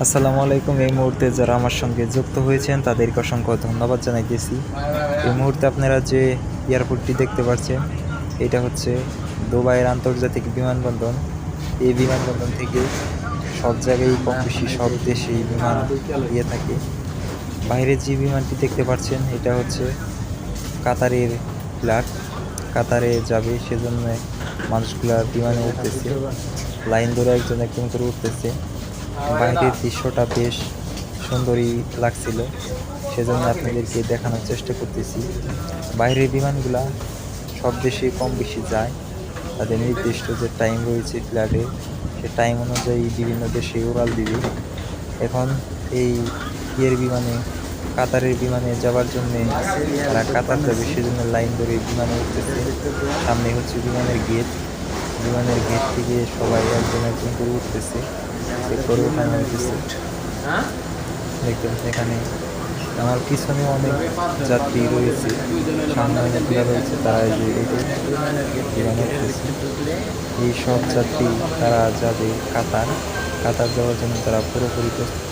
আসসালামু আলাইকুম। এই মুহূর্তে যারা আমার সঙ্গে যুক্ত হয়েছেন, তাদেরকে অসংখ্য ধন্যবাদ জানাইতেছি। এই মুহূর্তে আপনারা যে এয়ারপোর্টটি দেখতে পাচ্ছেন, এটা হচ্ছে দুবাইয়ের আন্তর্জাতিক বিমানবন্দর। এই বিমানবন্দর থেকে সব জায়গায় কম বেশি সব দেশেই বিমান দিয়ে থাকে। বাইরে যে বিমানটি দেখতে পাচ্ছেন, এটা হচ্ছে কাতারের ফ্লাট কাতারে যাবে, সেজন্য মানুষগুলা বিমানে উঠতেছে। লাইন ধরে একজন একজন করে উঠতেছে। বাইরের দৃশ্যটা বেশ সুন্দরই লাগছিল। সেজন্য আপনাদেরকে দেখানোর চেষ্টা করতেছি। বাইরের বিমানগুলা সব দেশে কম বেশি যায়। তাদের নির্দিষ্ট যে টাইম রয়েছে ফ্ল্যাটে সে টাইম অনুযায়ী বিভিন্ন দেশে উড়াল দিবে। এখন এই ইয়ের বিমানে, কাতারের বিমানে যাওয়ার জন্য তারা কাতার যাবে, সেজন্য লাইন ধরে বিমানে উঠতেছে। সামনে হচ্ছে বিমানের গেট বিমানের গেট থেকে সবাই একজন একজন করে উঠতেছে। চেক করে ওঠানো হইতেছে দেখবেন এখানে আমার পিছনে অনেক যাত্রী রয়েছে সামনে অনেকগুলো রয়েছে তারা এই যে এই সব যাত্রী তারা যাবে কাতার। কাতার যাওয়ার জন্য তারা পুরোপুরি প্রস্তুত।